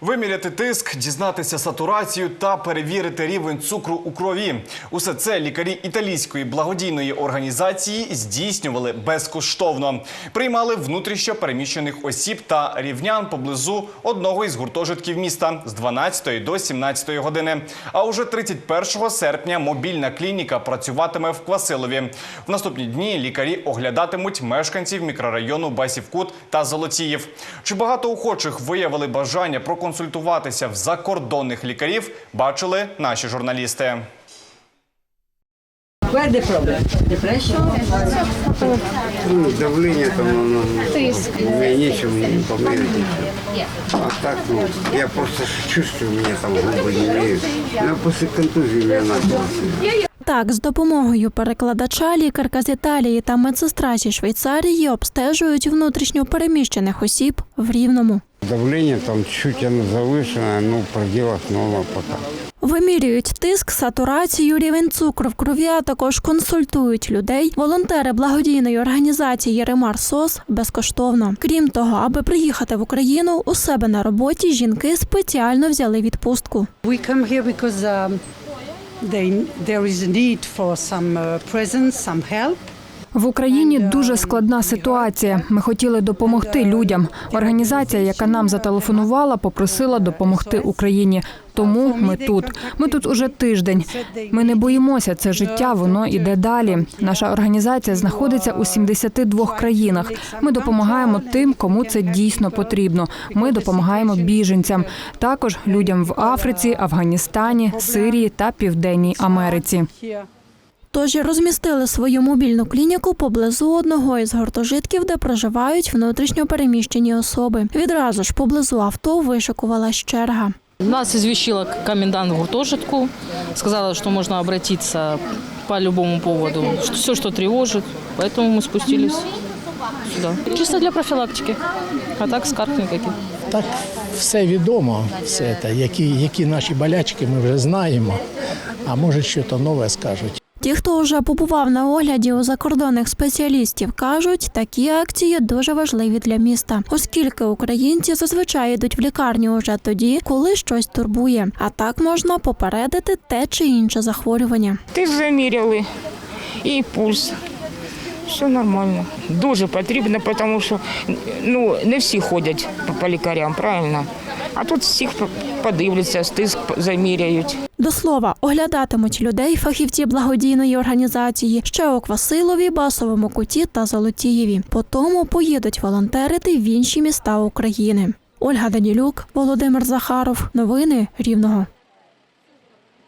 Виміряти тиск, дізнатися сатурацію та перевірити рівень цукру у крові. Усе це лікарі італійської благодійної організації здійснювали безкоштовно. Приймали внутрішньо переміщених осіб та рівнян поблизу одного із гуртожитків міста з 12 до 17 години. А уже 31 серпня мобільна клініка працюватиме в Квасилові. В наступні дні лікарі оглядатимуть мешканців мікрорайону Басівкут та Золотіїв. Чи багато охочих виявили бажання проконсультуватися в закордонних лікарів, бачили наші журналісти. Where the problem? Depression? Ну, давление там, оно, мне нечем не померить. А так, ну, я просто чувствую, меня там губы не имеют. Ну, после контузии меня началось. Так, з допомогою перекладача лікарка з Італії та медсестра зі Швейцарії обстежують внутрішньо переміщених осіб в Рівному. Давление там чуть оно завышенное, ну, в пределах норма пока. Вимірюють тиск, сатурацію, рівень цукру в крові, а також консультують людей. Волонтери благодійної організації Ремар СОС безкоштовно. Крім того, аби приїхати в Україну, у себе на роботі жінки спеціально взяли відпустку. We come here because um, they, there is a need for some uh, presence, some help. В Україні дуже складна ситуація. Ми хотіли допомогти людям. Організація, яка нам зателефонувала, попросила допомогти Україні. Тому ми тут. Ми тут уже тиждень. Ми не боїмося. Це життя, воно іде далі. Наша організація знаходиться у 72 країнах. Ми допомагаємо тим, кому це дійсно потрібно. Ми допомагаємо біженцям, також людям в Африці, Афганістані, Сирії та Південній Америці. Тож розмістили свою мобільну клініку поблизу одного із гуртожитків, де проживають внутрішньо переміщені особи. Відразу ж поблизу авто вишикувалась черга. Нас извещила комендант гуртожитку, сказала, что можно обратиться по любому поводу, что все, что тревожит, поэтому мы спустились сюда. Чисто для профилактики, а так скарг никаких. Так все відомо, все це, які, які наші болячки ми вже знаємо, а може щось нове скажуть. Ті, хто вже побував на огляді у закордонних спеціалістів, кажуть, такі акції дуже важливі для міста, оскільки українці зазвичай йдуть в лікарню уже тоді, коли щось турбує. А так можна попередити те чи інше захворювання. Тиск заміряли і пульс. Все нормально. Дуже потрібно, тому що ну, не всі ходять по- лікарям, правильно? А тут всіх подивляться, тиск заміряють. До слова, оглядатимуть людей фахівці благодійної організації ще у Квасилові, Басовому куті та Золотієві. Потому поїдуть волонтерити в інші міста України. Ольга Данілюк, Володимир Захаров. Новини Рівного.